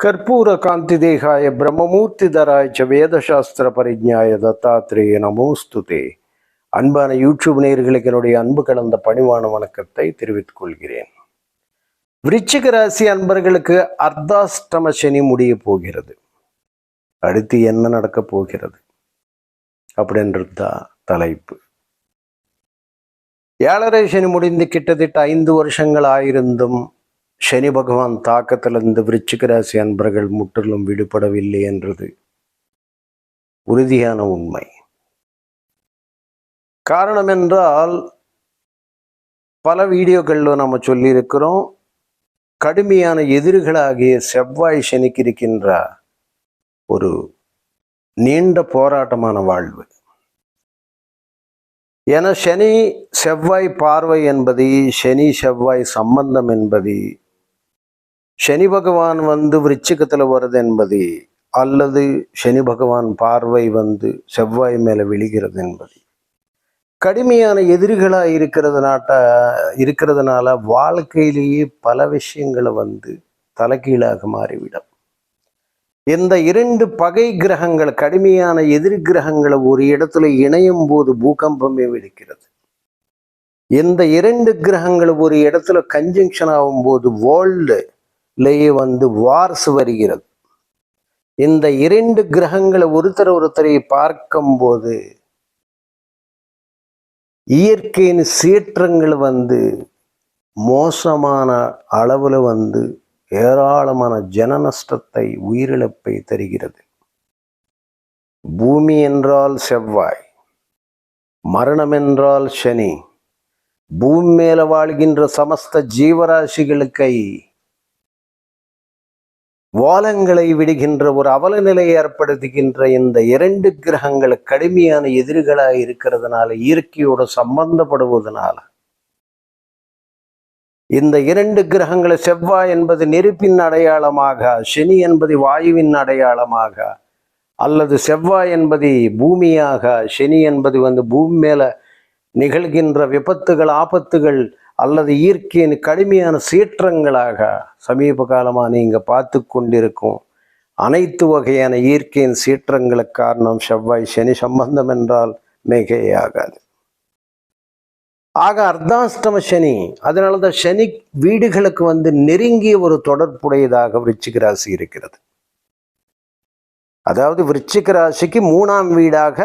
ಕರ್ಪೂರ ಕಾಂತಿದೇಹಾಯ பிரம்மமூர்த்திதராய ச வேதசாஸ்திர பரிஜாய தத்தாத்திரேய நமோஸ்துதே அன்பான யூடியூப் நேயர்களுக்கு என்னுடைய அன்பு கலந்த பணிவான வணக்கத்தை தெரிவித்துக் கொள்கிறேன் விருச்சிக ராசி அன்பர்களுக்கு அர்த்தாஷ்டம சனி முடிய போகிறது அடுத்து என்ன நடக்க போகிறது அப்படின்றது தான் தலைப்பு ஏழரை சனி முடிந்து கிட்டத்தட்ட ஐந்து வருஷங்கள் ஆயிருந்தும் சனி பகவான் தாக்கத்திலிருந்து விருச்சிக ராசி அன்பர்கள் முற்றிலும் விடுபடவில்லை என்றது உறுதியான உண்மை. காரணம் என்றால் பல வீடியோக்களில் நம்ம சொல்லியிருக்கிறோம் கடுமையான எதிரிகளாகிய செவ்வாய் சனிக்கு இருக்கின்ற ஒரு நீண்ட போராட்டமான வாழ்வு. என சனி செவ்வாய் பார்வை என்பது சனி செவ்வாய் சம்பந்தம் என்பது சனி பகவான் வந்து விருச்சிகத்தில் வருது என்பது அல்லது சனி பகவான் பார்வை வந்து செவ்வாய் மேலே விழுகிறது என்பது. கடுமையான எதிரிகளாக இருக்கிறதுனாட்ட இருக்கிறதுனால வாழ்க்கையிலேயே பல விஷயங்களை வந்து தலைகீழாக மாறிவிடும். இந்த இரண்டு பகை கிரகங்கள் கடுமையான எதிர் கிரகங்களை ஒரு இடத்துல இணையும் போது பூகம்பமே வெடிக்கிறது. இந்த இரண்டு கிரகங்கள் ஒரு இடத்துல கன்ஜங்ஷன் ஆகும்போது வேர்ல்டுலேயே வந்து வார்ஸ் வருகிறது. இந்த இரண்டு கிரகங்களை ஒருத்தர் ஒருத்தரை பார்க்கும்போது இயற்கையின் சீற்றங்கள் வந்து மோசமான அளவில் வந்து ஏராளமான ஜன நஷ்டத்தை உயிரிழப்பை தருகிறது. பூமி என்றால் செவ்வாய் மரணம் என்றால் சனி. பூமி மேல வாழ்கின்ற சமஸ்த ஜீவராசிகளுக்கை வாலங்களை விடுகின்ற ஒரு அவல நிலை ஏற்படுத்துகின்ற இந்த இரண்டு கிரகங்கள் கடுமையான எதிரிகளாக இருக்கிறதுனால இயற்கையோட சம்பந்தப்படுவதனால இந்த இரண்டு கிரகங்களை செவ்வாய் என்பது நெருப்பின் அடையாளமாக சனி என்பது வாயுவின் அடையாளமாக அல்லது செவ்வாய் என்பது பூமியாக சனி என்பது வந்து பூமி மேல நிகழ்கின்ற விபத்துகள் ஆபத்துகள் அல்லது இயற்கையின் கடுமையான சீற்றங்களாக சமீப காலமாக நீங்கள் பார்த்து கொண்டிருக்கும் அனைத்து வகையான இயற்கையின் சீற்றங்களுக்கு காரணம் செவ்வாய் சனி சம்பந்தம் என்றால் மிகையாகாது. ஆக அர்த்தாஷ்டம சனி அதனால தான் சனி வீடுகளுக்கு வந்து நெருங்கிய ஒரு தொடர்புடையதாக விருச்சிக ராசி இருக்கிறது. அதாவது விருச்சிக ராசிக்கு மூணாம் வீடாக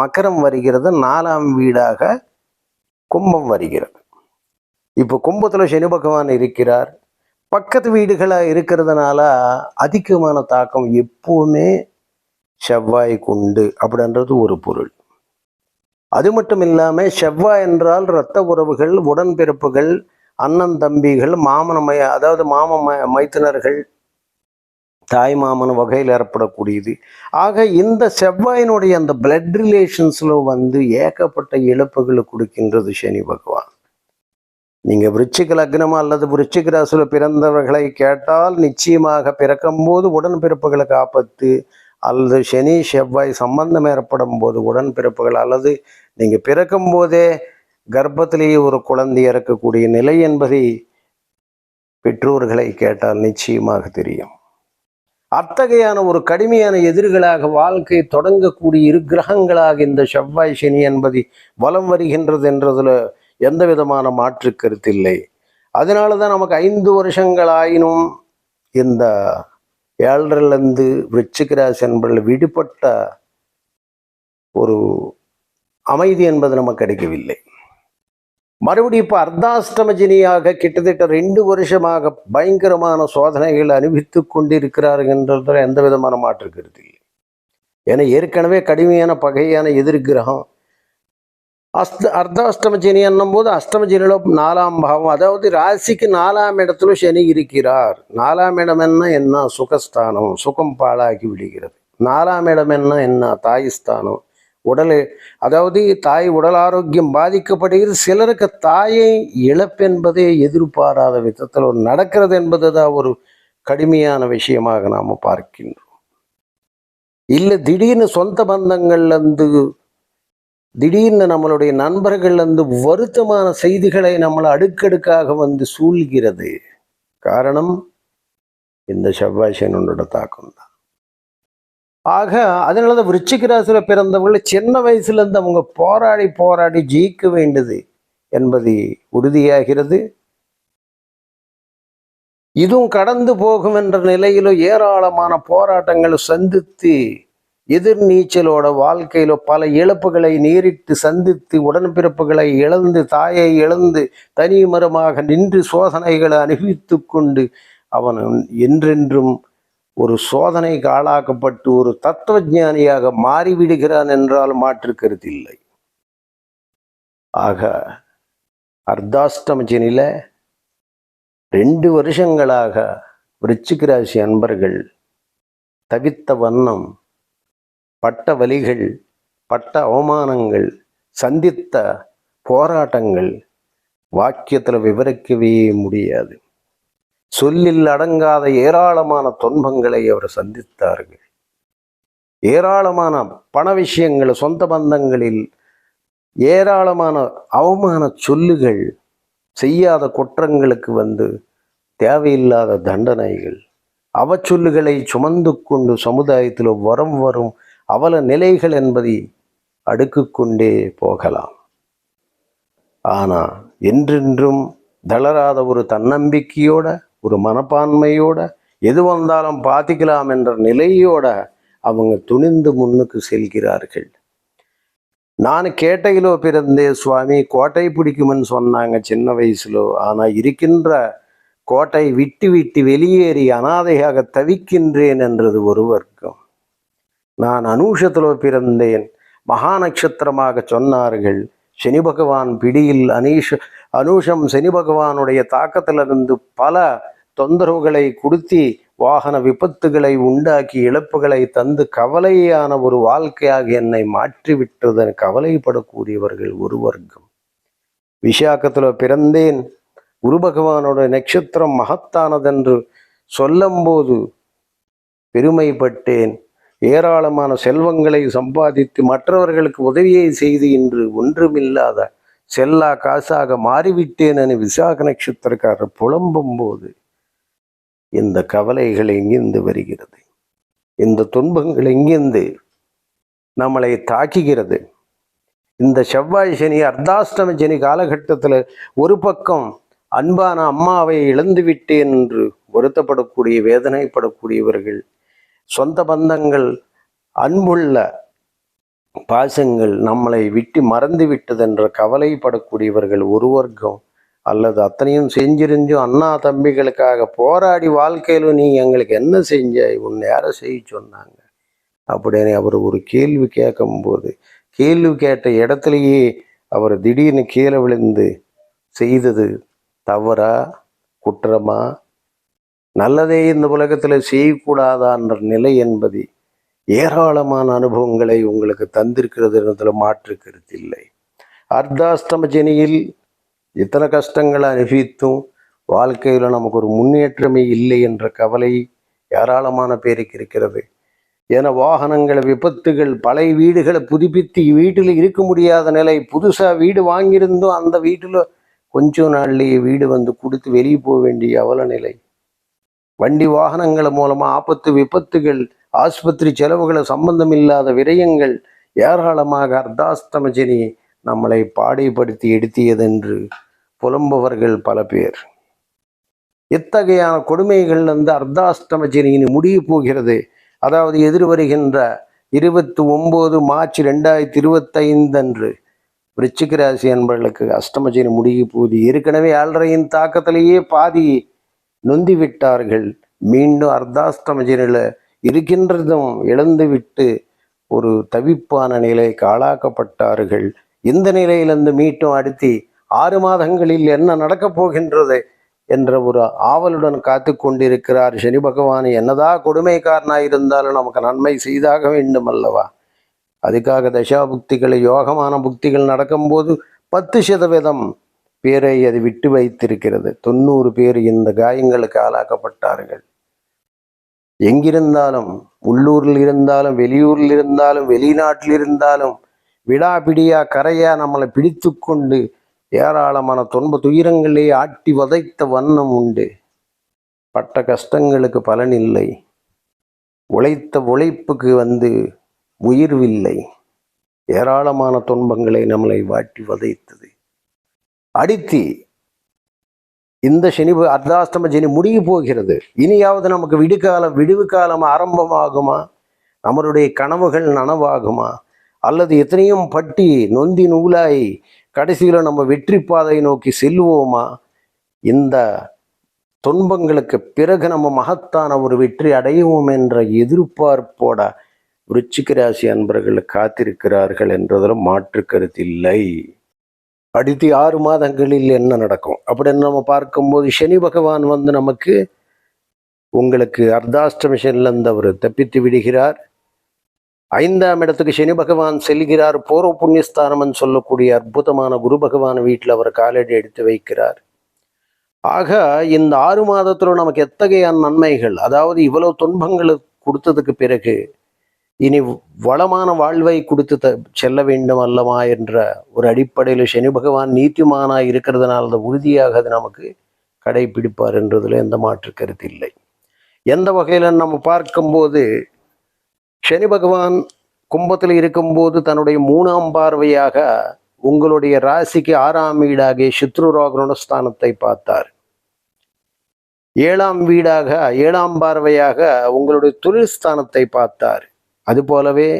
மகரம் வருகிறது நாலாம் வீடாக கும்பம் வருகிறது. இப்போ கும்பத்தில் சனி பகவான் இருக்கிறார். பக்கத்து வீடுகளாக இருக்கிறதுனால அதிகமான தாக்கம் எப்பவுமே செவ்வாய்க்கு உண்டு அப்படின்றது ஒரு பொருள். அது மட்டும் இல்லாமல் செவ்வாய் என்றால் இரத்த உறவுகள் உடன்பிறப்புகள் அண்ணன் தம்பிகள் மாமன அதாவது மாம மைத்தினர்கள் தாய் மாமன் வகையில் ஏற்படக்கூடியது. ஆக இந்த செவ்வாயினுடைய அந்த பிளட் ரிலேஷன்ஸில் வந்து ஏகப்பட்ட இழப்புகளை கொடுக்கின்றது சனி பகவான். நீங்கள் விருச்சிக லக்னமா அல்லது விருச்சிக ராசியில் பிறந்தவர்களை கேட்டால் நிச்சயமாக பிறக்கும்போது உடன்பிறப்புகளுக்கு ஆபத்து அல்லது சனி செவ்வாய் சம்பந்தம் ஏற்படும் போது உடன்பிறப்புகள் அல்லது நீங்கள் பிறக்கும் போதே கர்ப்பத்திலேயே ஒரு குழந்தை இறக்கக்கூடிய நிலை என்பதை பெற்றோர்களை கேட்டால் நிச்சயமாக தெரியும். அத்தகையான ஒரு கடுமையான எதிர்களாக வாழ்க்கை தொடங்கக்கூடிய இரு கிரகங்களாக இந்த செவ்வாய் சனி என்பது வலம் வருகின்றது என்றதில் எந்த விதமான மாற்று கருத்தில்லை அதனால தான் நமக்கு ஐந்து வருஷங்கள் ஆயினும் இந்த ஏழரைலேருந்து விருச்சிக ராசி என்பதில் விடுபட்ட ஒரு அமைதி என்பது நமக்கு கிடைக்கவில்லை. மறுபடியும் இப்போ அர்த்தாஷ்டமஜினியாக கிட்டத்தட்ட ரெண்டு வருஷமாக பயங்கரமான சோதனைகள் அனுபவித்து கொண்டிருக்கிறார்கள் எந்த விதமான மாற்று கருத்து இல்லை. ஏன்னா ஏற்கனவே கடுமையான பகையான எதிர்கிரகம் அஸ்த அர்த்தாஷ்டம சனி என்னும் போது அஷ்டம சனியில நாலாம் பாவம். அதாவது ராசிக்கு நாலாம் இடத்துல சனி இருக்கிறார். நாலாம் இடம் என்ன என்ன சுகஸ்தானம் சுகம் பாழாக்கி விடுகிறது. நாலாம் இடம் என்ன என்ன தாய்ஸ்தானம். உடல் அதாவது தாய் உடல் ஆரோக்கியம் பாதிக்கப்படுகிறது. சிலருக்கு தாயை இழப்பென்பதே எதிர்பாராத விதத்தில் நடக்கிறது என்பது தான் ஒரு கடுமையான விஷயமாக நாம் பார்க்கின்றோம். இல்லை திடீர்னு சொந்த பந்தங்கள்லேருந்து திடீர்னு நம்மளுடைய நண்பர்கள் வந்து வருத்தமான செய்திகளை நம்மளை அடுக்கடுக்காக வந்து சூழ்கிறது. காரணம் இந்த செவ்வாய் தாக்கம் தான். ஆக அதனால தான் விருச்சிக பிறந்தவர்கள் சின்ன வயசுல இருந்து அவங்க போராடி போராடி ஜெயிக்க வேண்டியது என்பது உறுதியாகிறது. இதுவும் கடந்து போகும் என்ற நிலையிலும் ஏராளமான போராட்டங்களை சந்தித்து எதிர்நீச்சலோட வாழ்க்கையில பல இழப்புகளை நேரிட்டு சந்தித்து உடன்பிறப்புகளை இழந்து தாயை இழந்து தனிமரமாக நின்று சோதனைகளை அனுபவித்து கொண்டு அவன் என்றென்றும் ஒரு சோதனைக்கு ஆளாக்கப்பட்டு ஒரு தத்துவஞானியாக மாறிவிடுகிறான் என்றால் மாற்று கருத்தில்லை ஆக அர்த்தாஷ்டமஜனில ரெண்டு வருஷங்களாக விருச்சிக ராசி அன்பர்கள் தவித்த வண்ணம் பட்ட வலிகள் பட்ட அவமானங்கள் சந்தித்த போராட்டங்கள் வாக்கியத்தில் விவரிக்கவே முடியாது. சொல்லில் அடங்காத ஏராளமான துன்பங்களை அவர் சந்தித்தார்கள். ஏராளமான பண விஷயங்கள் சொந்த பந்தங்களில் ஏராளமான அவமான சொல்லுகள் செய்யாத குற்றங்களுக்கு வந்து தேவையில்லாத தண்டனைகள் அவச்சொல்லுகளை சுமந்து கொண்டு சமுதாயத்தில் வரம் வரும் அவல நிலைகள் என்பதை அடுக்கு கொண்டே போகலாம். ஆனால் என்றென்றும் தளராத ஒரு தன்னம்பிக்கையோட ஒரு மனப்பான்மையோட எது வந்தாலும் பார்த்துக்கலாம் என்ற நிலையோட அவங்க துணிந்து முன்னுக்கு செல்கிறார்கள். நான் கேட்டையிலோ பிறந்தே சுவாமி கோட்டை பிடிக்குமென்னு சொன்னாங்க சின்ன வயசுலோ ஆனால் இருக்கின்ற கோட்டை விட்டு விட்டு வெளியேறி அனாதையாக தவிக்கின்றேன் என்றது ஒரு வர்க்கம். நான் அனூஷத்தில் பிறந்தேன். மகா நட்சத்திரமாக சொன்னார்கள் சனி பகவான் பிடியில் அனீஷ அனுஷம் சனி பகவானுடைய தாக்கத்திலிருந்து பல தொந்தரவுகளை கொடுத்தி வாகன விபத்துகளை உண்டாக்கி இழப்புகளை தந்து கவலையான ஒரு வாழ்க்கையாக என்னை மாற்றிவிட்டதன் கவலைப்படக்கூடியவர்கள் ஒரு வர்க்கம் விசாக்கத்தில் பிறந்தேன். குரு பகவானோட நட்சத்திரம் மகத்தானதென்று சொல்லும்போது பெருமைப்பட்டேன். ஏராளமான செல்வங்களை சம்பாதித்து மற்றவர்களுக்கு உதவியை செய்து இன்று ஒன்றுமில்லாத செல்லா காசாக மாறிவிட்டேன் என விசாக நட்சத்திரக்காரர் புலம்பும் போது இந்த கவலைகள் எங்கிருந்து வருகிறது? இந்த துன்பங்கள் எங்கிருந்து நம்மளை தாக்குகிறது? இந்த செவ்வாய் சனி அர்த்தாஷ்டம சனி காலகட்டத்தில் ஒரு பக்கம் அன்பான அம்மாவை இழந்து விட்டேன் என்று வருத்தப்படக்கூடிய வேதனைப்படக்கூடியவர்கள் சொந்த பந்தங்கள் அன்புள்ள பாசங்கள் நம்மளை விட்டு மறந்து விட்டதென்ற கவலைப்படக்கூடியவர்கள் ஒரு வர்க்கம். அல்லது அத்தனையும் செஞ்சிருந்தும் அண்ணா தம்பிகளுக்காக போராடி வாழ்க்கையில நீ எங்களுக்கு என்ன செஞ்சாய் உன் யாரை செய்ய சொன்னாங்க. அப்படின்னு அவர் ஒரு கேள்வி கேட்கும்போது கேள்வி கேட்ட இடத்துலையே அவர் திடீர்னு கீழே விழுந்து செய்தது தவறா? குற்றமா? நல்லதே இந்த உலகத்தில் செய்யக்கூடாதான்ற நிலை என்பது ஏராளமான அனுபவங்களை உங்களுக்கு தந்திருக்கிறது என்பதில் மாற்று கருத்தில்லை அர்த்தாஷ்டம ஜனியில் இத்தனை கஷ்டங்களை அனுபவித்தும் வாழ்க்கையில் நமக்கு ஒரு முன்னேற்றமே இல்லை என்ற கவலை ஏராளமான பேருக்கு இருக்கிறது. என வாகனங்கள் விபத்துகள் பழைய வீடுகளை புதுப்பித்து வீட்டில் இருக்க முடியாத நிலை புதுசாக வீடு வாங்கியிருந்தோம் அந்த வீட்டில் கொஞ்ச நாள்லேயே வீடு வந்து கொடுத்து வெளியே போக வேண்டிய அவல நிலை. வண்டி வாகனங்கள் மூலமா ஆபத்து விபத்துகள் ஆஸ்பத்திரி செலவுகளை சம்பந்தம் இல்லாத விரயங்கள் ஏராளமாக அர்த்தாஸ்தமஜினி நம்மளை பாடைப்படுத்தி எடுத்தியதென்று புலம்பவர்கள் பல பேர். இத்தகையான கொடுமைகள் வந்து அர்த்தாஷ்டமஜனியின் முடிய போகிறது. அதாவது எதிர்வருகின்ற இருபத்தி ஒம்பது மார்ச் ரெண்டாயிரத்தி இருபத்தைந்து அன்று விருச்சிக ராசி என்பவர்களுக்கு அஷ்டமஜனி முடிய போகுது ஏற்கனவே ஆள்றையின் தாக்கத்திலேயே பாதி நொந்தி விட்டார்கள் மீண்டும் அர்த்தாஷ்டமஜனில் இருக்கின்றதும் இழந்துவிட்டு ஒரு தவிப்பான நிலைக்கு ஆளாக்கப்பட்டார்கள் இந்த நிலையிலிருந்து மீட்டும் அடுத்து ஆறு மாதங்களில் என்ன நடக்கப் போகின்றது என்ற ஒரு ஆவலுடன் காத்து கொண்டிருக்கிறார் சனி பகவான். என்னதான் கொடுமைக்காரனாக இருந்தாலும் நமக்கு நன்மை செய்தாக வேண்டும் அல்லவா அதுக்காக தசாபுக்திகள் யோகமான புக்திகள் நடக்கும்போது பத்து சதவீதம் பேரை அது விட்டு வைத்திருக்கிறது. தொண்ணூறு பேர் இந்த காயங்களுக்கு ஆளாக்கப்பட்டார்கள். எங்கிருந்தாலும் உள்ளூரில் இருந்தாலும் வெளியூரில் இருந்தாலும் வெளிநாட்டில் இருந்தாலும் விடாபிடியா கரையா நம்மளை பிடித்து கொண்டு ஏராளமான துன்ப துயரங்களே ஆட்டி வதைத்த வண்ணம் உண்டு. பட்ட கஷ்டங்களுக்கு பலன் இல்லை. உழைத்த உழைப்புக்கு வந்து உயிர்வில்லை. ஏராளமான துன்பங்களை நம்மளை வாட்டி வதைத்தது. அடித்து இந்த சனி அர்த்தாஷ்டம சனி முடிய போகிறது. இனியாவது நமக்கு விடுகாலம் விடுவு காலம் ஆரம்பமாகுமா? நம்மளுடைய கனவுகள் நனவாகுமா? அல்லது எத்தனையும் பட்டி நொந்தி நூலாய் கடைசியில் நம்ம வெற்றி பாதை நோக்கி செல்வோமா இந்த துன்பங்களுக்கு பிறகு நம்ம மகத்தான ஒரு வெற்றி அடைவோம் என்ற எதிர்பார்ப்போட விருச்சிக ராசி அன்பர்கள் காத்திருக்கிறார்கள் என்றதில் மாற்று கருத்தில்லை அடுத்து ஆறு மாதங்களில் என்ன நடக்கும்? அப்படின்னு நம்ம பார்க்கும்போது சனி பகவான் வந்து நமக்கு உங்களுக்கு அர்த்தாஷ்டமிஷன்லேருந்து அவர் தப்பித்து விடுகிறார். ஐந்தாம் இடத்துக்கு சனி பகவான் செல்கிறார். பூர்வ புண்ணியஸ்தானம்னு சொல்லக்கூடிய அற்புதமான குரு பகவான் வீட்டில் அவர் காலடி எடுத்து வைக்கிறார். ஆக இந்த ஆறு மாதத்தில் நமக்கு எத்தகைய நன்மைகள்? அதாவது இவ்வளவு துன்பங்களை கொடுத்ததுக்கு பிறகு இனி வளமான வாழ்வை கொடுத்து த செல்ல வேண்டும் அல்லவா என்ற ஒரு அடிப்படையில் சனி பகவான் நீத்திமானா இருக்கிறதுனால அது உறுதியாக அது நமக்கு. கடைபிடிப்பார் என்றதில் எந்த மாற்று கருத்து இல்லை. எந்த வகையில் நம்ம பார்க்கும்போது சனி பகவான் கும்பத்தில் இருக்கும்போது தன்னுடைய மூணாம் பார்வையாக உங்களுடைய ராசிக்கு ஆறாம் வீடாகிய சித்ருரோகண ஸ்தானத்தை பார்த்தார். ஏழாம் வீடாக ஏழாம் பார்வையாக உங்களுடைய தொழில் ஸ்தானத்தை பார்த்தார். அதுபோலவே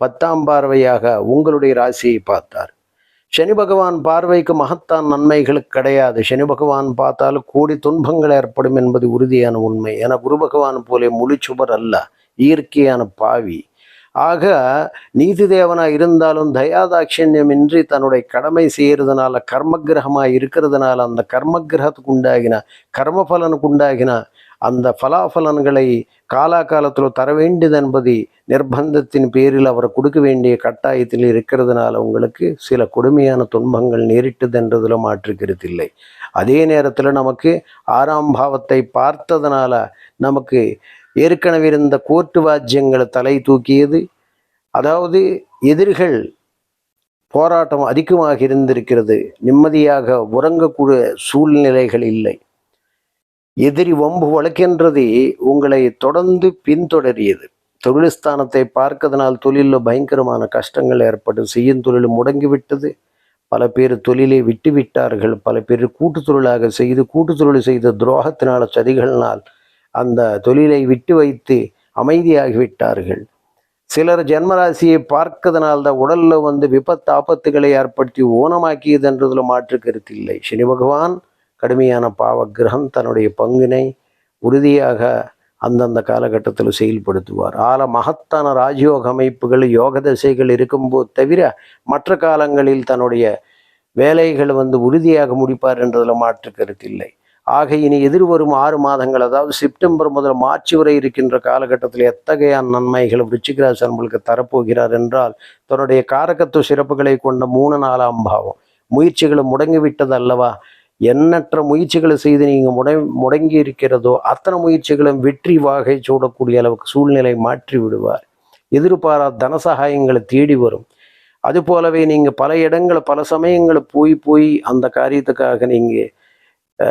பத்தாம் பார்வையாக உங்களுடைய ராசியை பார்த்தார். சனி பகவான் பார்வைக்கு மகத்தான் நன்மைகளுக்கு கிடையாது. சனி பகவான் பார்த்தால் கூடி துன்பங்கள் ஏற்படும் என்பது உறுதியான உண்மை. என குரு பகவான் போலே முழிச்சுவர் அல்ல இயற்கையான பாவி. ஆக நீதி தேவனா இருந்தாலும் தயாதாட்சண்யமின்றி தன்னுடைய கடமை செய்கிறதுனால கர்மகிரகமாக இருக்கிறதுனால அந்த கர்மகிரகத்துக்கு உண்டாகின கர்மபலனுக்கு உண்டாகின அந்த பலாபலன்களை காலாகாலத்தில் தர வேண்டியது என்பது நிர்பந்தத்தின் பேரில் அவர் கொடுக்க வேண்டிய கட்டாயத்தில் இருக்கிறதுனால உங்களுக்கு சில கொடுமையான துன்பங்கள் நேரிட்டது என்றதில் மாற்றுக்கிறதில்லை அதே நேரத்தில் நமக்கு ஆறாம் பாவத்தை பார்த்ததுனால நமக்கு ஏற்கனவே இருந்த கோர்ட்டு வாஜ்யங்களை தலை தூக்கியது. அதாவது எதிரிகள் போராட்டம் அதிகமாக இருந்திருக்கிறது. நிம்மதியாக உறங்கக்கூடிய சூழ்நிலைகள் இல்லை. எதிரி வம்பு வழக்கின்றது உங்களை தொடர்ந்து பின்தொடரியது. தொழில்ஸ்தானத்தை பார்க்கதனால் தொழிலில் பயங்கரமான கஷ்டங்கள் ஏற்பட்டு செய்யும் தொழில் முடங்கிவிட்டது. பல பேர் தொழிலை விட்டு விட்டார்கள். பல பேர் கூட்டு தொழிலாக செய்து கூட்டு தொழில் செய்த துரோகத்தினால் சதிகளினால் அந்த தொழிலை விட்டு வைத்து அமைதியாகிவிட்டார்கள். சிலர் ஜென்மராசியை பார்க்கறதுனால்தான் உடலில் வந்து விபத்து ஆபத்துகளை ஏற்படுத்தி ஊனமாக்கியது என்றதில் மாற்று கருத்தில்லை சனி பகவான் கடுமையான பாவக்கிரகம் தன்னுடைய பங்கினை உறுதியாக அந்தந்த காலகட்டத்தில் செயல்படுத்துவார். ஆல மகத்தான ராஜயோக அமைப்புகள் யோக திசைகள் இருக்கும்போது தவிர மற்ற காலங்களில் தன்னுடைய வேலைகள் வந்து உறுதியாக முடிப்பார் என்றதில் மாற்று கருத்து இல்லை. ஆக இனி எதிர்வரும் ஆறு மாதங்கள் அதாவது செப்டம்பர் முதல் மார்ச் வரை இருக்கின்ற காலகட்டத்தில் எத்தகைய நன்மைகள் விருச்சிகராசி நம்மளுக்கு தரப்போகிறார் என்றால் தன்னுடைய காரகத்துவ சிறப்புகளை கொண்ட மூணு நாலாம் பாவம். முயற்சிகளும் முடங்கிவிட்டது அல்லவா? எண்ணற்ற முயற்சிகளை செய்து நீங்கள் முட முடங்கி இருக்கிறதோ அத்தனை முயற்சிகளும் வெற்றி வாகை சூடக்கூடிய அளவுக்கு சூழ்நிலை மாற்றி விடுவார். எதிர்பாராத தன சகாயங்களை தேடி வரும். அது போலவே நீங்கள் பல இடங்களை பல சமயங்களை போய் போய் அந்த காரியத்துக்காக நீங்கள்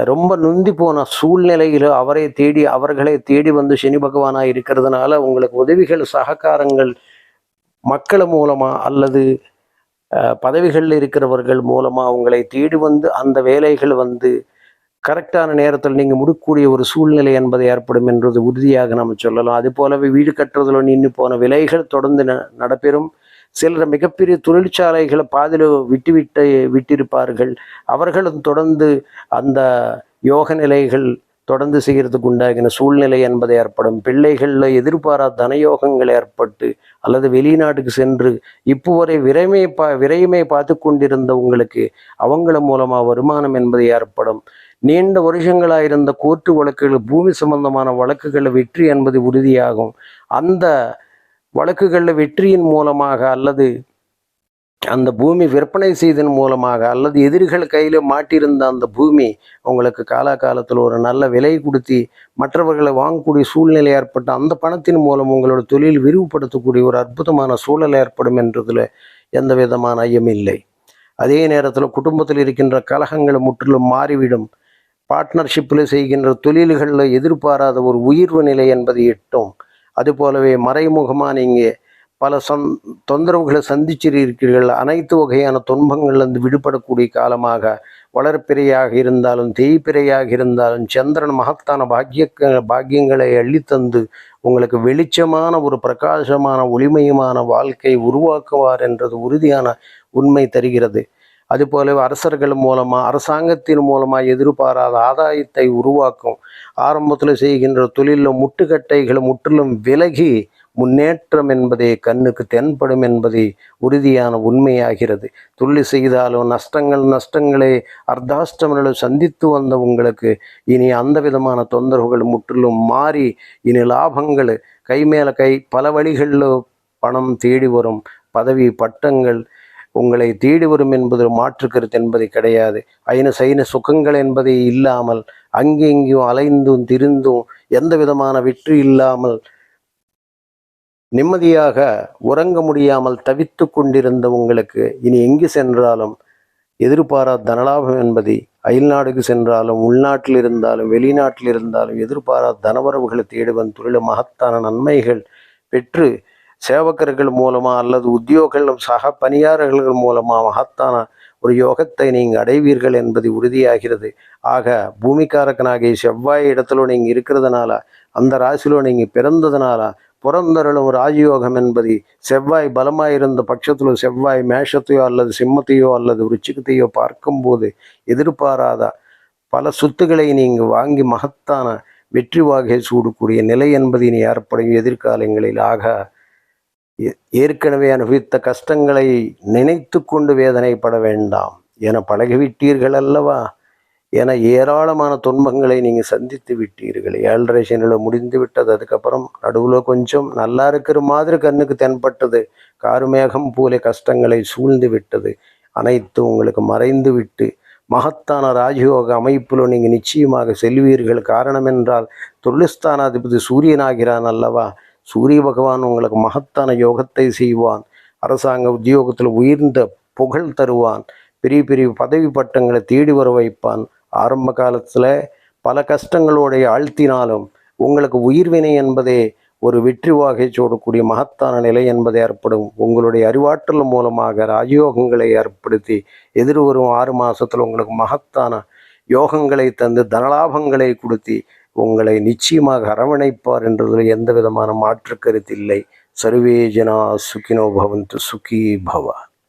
ரொம்ப நுந்தி போன சூழ்நிலையில் அவரை தேடி அவர்களை தேடி வந்து சனி பகவானாக இருக்கிறதுனால உங்களுக்கு உதவிகள் சககாரங்கள் மக்கள் மூலமாக அல்லது பதவிகளில் இருக்கிறவர்கள் மூலமாக உங்களை தேடி வந்து அந்த வேலைகள் வந்து கரெக்டான நேரத்தில் நீங்கள் முடிக்கக்கூடிய ஒரு சூழ்நிலை என்பது ஏற்படும் என்றது உறுதியாக நம்ம சொல்லலாம். அது போலவே வீடு கட்டுறதுல நின்று போன விலைகள் தொடர்ந்து ந நடப்பெறும் சிலர் மிகப்பெரிய தொழிற்சாலைகளை பாதியில் விட்டுவிட்டு விட்டிருப்பார்கள். அவர்களும் தொடர்ந்து அந்த யோக நிலைகள் தொடர்ந்து செய்கிறதுக்கு உண்டாகின சூழ்நிலை என்பது ஏற்படும். பிள்ளைகளில் எதிர்பாராத தனயோகங்கள் ஏற்பட்டு அல்லது வெளிநாட்டுக்கு சென்று இப்போ வரை விரைமை பா விரைமை பார்த்து கொண்டிருந்த உங்களுக்கு அவங்கள மூலமாக வருமானம் என்பது ஏற்படும். நீண்ட வருஷங்களாக இருந்த கோர்ட்டு வழக்குகள் பூமி சம்பந்தமான வழக்குகளில் வெற்றி என்பது உறுதியாகும். அந்த வழக்குகளில் வெற்றியின் மூலமாக அல்லது அந்த பூமி விற்பனை செய்ததன் மூலமாக அல்லது எதிரிகள் கையில் மாட்டியிருந்த அந்த பூமி உங்களுக்கு காலாகாலத்தில் ஒரு நல்ல விலை கொடுத்து மற்றவர்களை வாங்கக்கூடிய சூழ்நிலை ஏற்பட்ட அந்த பணத்தின் மூலம் உங்களோட தொழில் விரிவுபடுத்தக்கூடிய ஒரு அற்புதமான சூழல் ஏற்படும் என்றதில் எந்த விதமான ஐயமில்லை அதே நேரத்தில் குடும்பத்தில் இருக்கின்ற கலகங்கள் முற்றிலும் மாறிவிடும். பார்ட்னர்ஷிப்பில் செய்கின்ற தொழில்களில் எதிர்பாராத ஒரு உயர்வு நிலை என்பதை எட்டும். அதுபோலவே மறைமுகமாக நீங்கள் பல சந் தொந்தரவுகளை சந்திச்சிருக்கிறீர்கள். அனைத்து வகையான துன்பங்கள்லேருந்து விடுபடக்கூடிய காலமாக வளர்ப்பிறையாக இருந்தாலும் தேய்ப்பிறையாக இருந்தாலும் சந்திரன் மகத்தான பாக்கிய பாக்கியங்களை அள்ளித்தந்து உங்களுக்கு வெளிச்சமான ஒரு பிரகாசமான ஒளிமயமான வாழ்க்கை உருவாக்குவார் என்றது உறுதியான உண்மை தருகிறது. அதுபோல அரசர்கள் மூலமாக அரசாங்கத்தின் மூலமாக எதிர்பாராத ஆதாயத்தை உருவாக்கும். ஆரம்பத்தில் செய்கின்ற தொழிலில் முட்டுக்கட்டைகள் முற்றிலும் விலகி முன்னேற்றம் என்பதே கண்ணுக்கு தென்படும் என்பதே உறுதியான உண்மையாகிறது. துள்ளி செய்தாலும் நஷ்டங்கள் நஷ்டங்களை அர்த்தாஷ்டமர்களும் சந்தித்து வந்த உங்களுக்கு இனி அந்த விதமான தொந்தரவுகள் முற்றிலும் மாறி இனி லாபங்கள் கை மேல கை பல வழிகளில் பணம் தேடி வரும் பதவி பட்டங்கள் உங்களை தேடி வரும் என்பது மாற்று கருத்து என்பது கிடையாது. ஐன சைன சுகங்கள் என்பதை இல்லாமல் அங்கெங்கும் அலைந்தும் திரிந்தும் எந்த விதமான வெற்றி இல்லாமல் நிம்மதியாக உறங்க முடியாமல் தவித்து கொண்டிருந்த உங்களுக்கு இனி எங்கு சென்றாலும் எதிர்பாராத தனலாபம் என்பதை அயல்நாடுக்கு சென்றாலும் உள்நாட்டில் இருந்தாலும் வெளிநாட்டில் இருந்தாலும் எதிர்பாராத தனவரவுகளை தேடுவன் தொழில மகத்தான நன்மைகள் பெற்று சேவகர்கள் மூலமாக அல்லது உத்தியோகங்களும் சக பணியாளர்கள் மூலமாக மகத்தான ஒரு யோகத்தை நீங்கள் அடைவீர்கள் என்பது உறுதியாகிறது. ஆக பூமிக்காரக்கனாகிய செவ்வாய் இடத்துல நீங்கள் இருக்கிறதுனால அந்த ராசியிலோ நீங்கள் பிறந்ததுனால புறந்தருளும் ராஜயோகம் என்பது செவ்வாய் பலமாயிருந்த பட்சத்தில் செவ்வாய் மேஷத்தையோ அல்லது சிம்மத்தையோ அல்லது விருச்சிகத்தையோ பார்க்கும்போது எதிர்பாராத பல சொத்துக்களை நீங்கள் வாங்கி மகத்தான வெற்றி வாகை சூடக்கூடிய நிலை என்பது இனி ஏற்படும் எதிர்காலங்களில். ஆக ஏற்கனவே அனுபவித்த கஷ்டங்களை நினைத்து கொண்டு வேதனைப்பட வேண்டாம் என பழகிவிட்டீர்கள் அல்லவா? என ஏராளமான துன்பங்களை நீங்கள் சந்தித்து விட்டீர்கள். ஏழரை சனியில் முடிந்து விட்டது. அதுக்கப்புறம் நடுவில் கொஞ்சம் நல்லா இருக்கிற மாதிரி கண்ணுக்கு தென்பட்டது. காருமேகம் போல கஷ்டங்களை சூழ்ந்து விட்டது. அனைத்தும் உங்களுக்கு மறைந்து விட்டு மகத்தான ராஜயோக அமைப்பில் நீங்கள் நிச்சயமாக செல்வீர்கள். காரணம் என்றால் தொழில்ஸ்தானாதிபதி சூரியனாகிறான் அல்லவா? சூரிய பகவான் உங்களுக்கு மகத்தான யோகத்தை செய்வான். அரசாங்க உத்தியோகத்தில் உயர்ந்த புகழ் தருவான். பெரிய பெரிய பதவி பட்டங்களை தேடி வர வைப்பான். ஆரம்ப காலத்தில் பல கஷ்டங்களோடைய ஆழ்த்தினாலும் உங்களுக்கு உயிர்வினை என்பதே ஒரு வெற்றி வாகை சூடக்கூடிய மகத்தான நிலை என்பது ஏற்படும். உங்களுடைய அறிவாற்றல் மூலமாக ராஜயோகங்களை ஏற்படுத்தி எதிர்வரும் ஆறு மாதத்தில் உங்களுக்கு மகத்தான யோகங்களை தந்து தனலாபங்களை கொடுத்தி உங்களை நிச்சயமாக அரவணைப்பார் என்றதில் எந்த விதமான மாற்று கருத்தில்லை சர்வே ஜனா சுகினோ பவந்து சுகி பவா.